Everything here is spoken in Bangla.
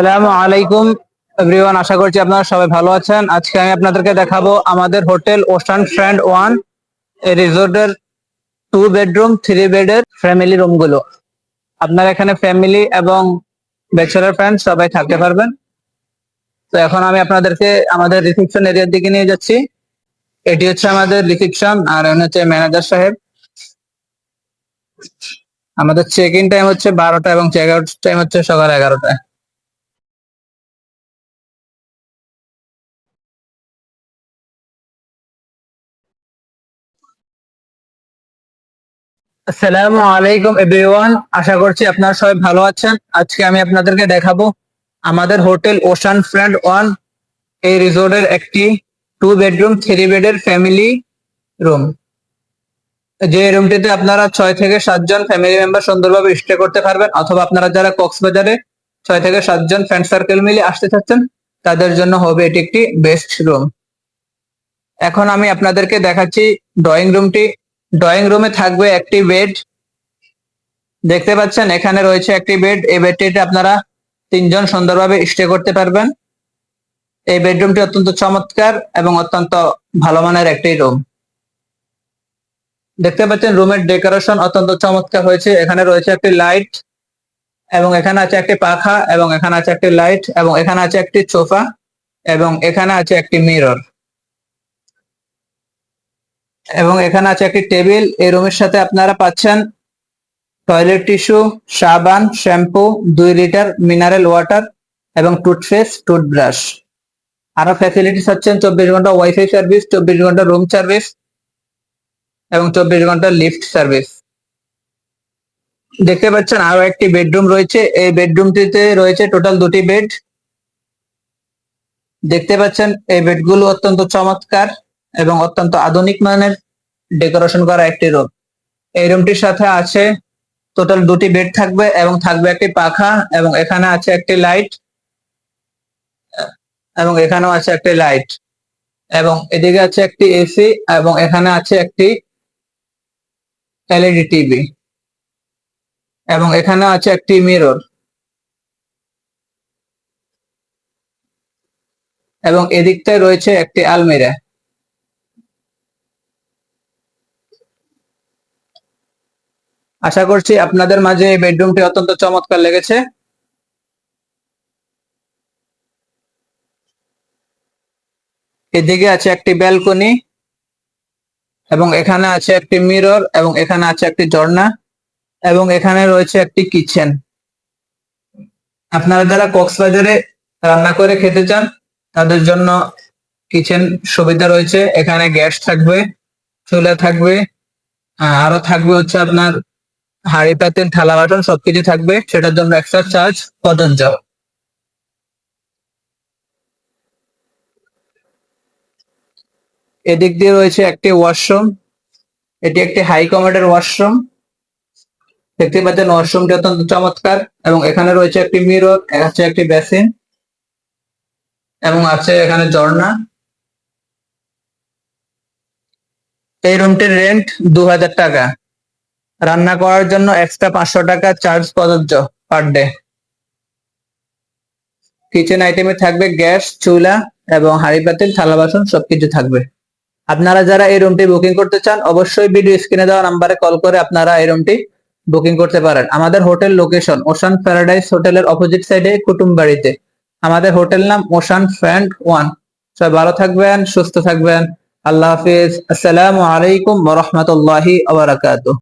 সালামু আলাইকুম এভরিওয়ান আশা করছি আপনারা সবাই ভালো আছেন। আজকে আমি আপনাদেরকে দেখাবো আমাদের হোটেল ওশান ফ্রেন্ড ওয়ান এই রিসোর্টের টু বেডরুম থ্রি বেডের ফ্যামিলি রুমগুলো। আপনারা এখানে ফ্যামিলি এবং ব্যাচেলার ফ্রেন্ড সবাই থাকতে পারবেন। তো এখন আমি আপনাদেরকে আমাদের রিসেপশন এরিয়ার দিকে নিয়ে যাচ্ছি। এটি হচ্ছে আমাদের রিসেপশন আর এখানে হচ্ছে ম্যানেজার সাহেব। আমাদের চেক ইন টাইম হচ্ছে বারোটা এবং চেক আউট টাইম হচ্ছে সকাল এগারোটায়। আসসালামু আলাইকুম এভরিওয়ান, আশা করছি আপনারা সবাই ভালো আছেন। আজকে আমি আপনাদেরকে দেখাবো আমাদের হোটেল ওশান ফ্রেন্ড ওয়ান, এই রিসোর্টের একটি টু বেডরুম থ্রি বেডের ফ্যামিলি রুম যে রুমটিতে আপনারা ছয় থেকে সাতজন ফ্যামিলি মেম্বার সুন্দরভাবে স্টে করতে পারবেন, অথবা আপনারা যারা কক্সবাজারে ছয় থেকে সাতজন ফ্রেন্ড সার্কেল মিলে আসতে চাচ্ছেন, তাদের জন্য হবে এটি একটি বেস্ট রুম এখন আমি আপনাদেরকে দেখাচ্ছি ড্রয়িং রুমটি ড্রয়িং রুমে থাকবে একটি বেড দেখতে পাচ্ছেন, এখানে রয়েছে একটি বেড এই বেডটিতে আপনারা তিনজন সুন্দরভাবে স্টে করতে পারবেন। এই বেডরুমটি অত্যন্ত চমৎকার এবং অত্যন্ত ভালো মানের একটি রুম দেখতে পাচ্ছেন, রুমের ডেকোরেশন অত্যন্ত চমৎকার হয়েছে। এখানে রয়েছে একটি লাইট এবং এখানে আছে একটি পাখা এবং এখানে আছে একটি লাইট এবং এখানে আছে একটি সোফা এবং এখানে আছে একটি মিরর এবং এখানে আছে একটি টেবিল। এই রুমের সাথে আপনারা পাচ্ছেন টয়লেট টিস্যু সাবান, শ্যাম্পু, দুই লিটার মিনারেল ওয়াটার এবং টুথপেস্ট টুথব্রাশ আরও ফ্যাসিলিটিস হচ্ছেন চব্বিশ ঘণ্টা ওয়াইফাই সার্ভিস চব্বিশ ঘণ্টা রুম সার্ভিস এবং চব্বিশ ঘণ্টা লিফট সার্ভিস দেখতে পাচ্ছেন আরও একটি বেডরুম রয়েছে। এই বেডরুমটিতে রয়েছে টোটাল দুটি বেড দেখতে পাচ্ছেন এই বেডগুলো অত্যন্ত চমৎকার। এবং অত্যন্ত আধুনিক মানের ডেকোরেশন করা একটি রুম এই রুমটির সাথে আছে টোটাল দুটি বেড থাকবে এবং থাকবে একটি পাখা এবং এখানে আছে একটি লাইট এবং এখানেও আছে একটি লাইট এবং এদিকে আছে একটি এসি এবং এখানে আছে একটি এলইডি টিভি এবং এখানে আছে একটি মিরর এবং এদিকটায় রয়েছে একটি আলমিরা। আশা করছি আপনাদের মাঝে এই বেডরুমটি অত্যন্ত চমৎকার লেগেছে। এদিকে আছে একটি ব্যালকনি এবং এখানে আছে একটি মিরর এবং এখানে আছে একটি ঝর্ণা এবং এখানে রয়েছে একটি কিচেন। আপনারা যারা কক্সবাজারে রান্না করে খেতে চান, তাদের জন্য কিচেন সুবিধা রয়েছে। এখানে গ্যাস থাকবে, চুলা থাকবে আরও থাকবে হচ্ছে আপনার হাঁড়ি পাতিল থালা বাসন সবকিছু থাকবে, সেটার জন্য এক্সট্রা চার্জ প্রযোজ্য এদিক দিয়ে রয়েছে একটি ওয়াশরুম এটি একটি হাই কমেডের ওয়াশরুম দেখতে পাচ্ছেন ওয়াশরুমটি অত্যন্ত চমৎকার এবং এখানে রয়েছে একটি মিরর আছে একটি বেসিন এবং আছে এখানে ঝর্ণা। এই রুমটির রেন্ট দু হাজার টাকা। রান্না করার জন্য এক্সট্রা পাঁচশো টাকা চার্জ প্রযোজ্য পার ডে কিচেন আইটেমে থাকবে গ্যাস চুলা এবং হাঁড়ি, পাতিল, থালা, বাসন সবকিছু থাকবে। আপনারা যারা এই রুমটি বুকিং করতে চান, অবশ্যই ভিডিও স্ক্রিনে দেওয়া নাম্বারে কল করে আপনারা এই রুমটি বুকিং করতে পারেন। আমাদের হোটেল লোকেশন ওশান প্যারাডাইস হোটেলের অপোজিট সাইডে কুটুমবাড়িতে। আমাদের হোটেল নাম ওশান ফ্রেন্ড ওয়ান সবাই ভালো থাকবেন, সুস্থ থাকবেন। আল্লাহ হাফিজ। আসসালামু আলাইকুম রাহমাতুল্লাহি ওয়া বারাকাতুহু।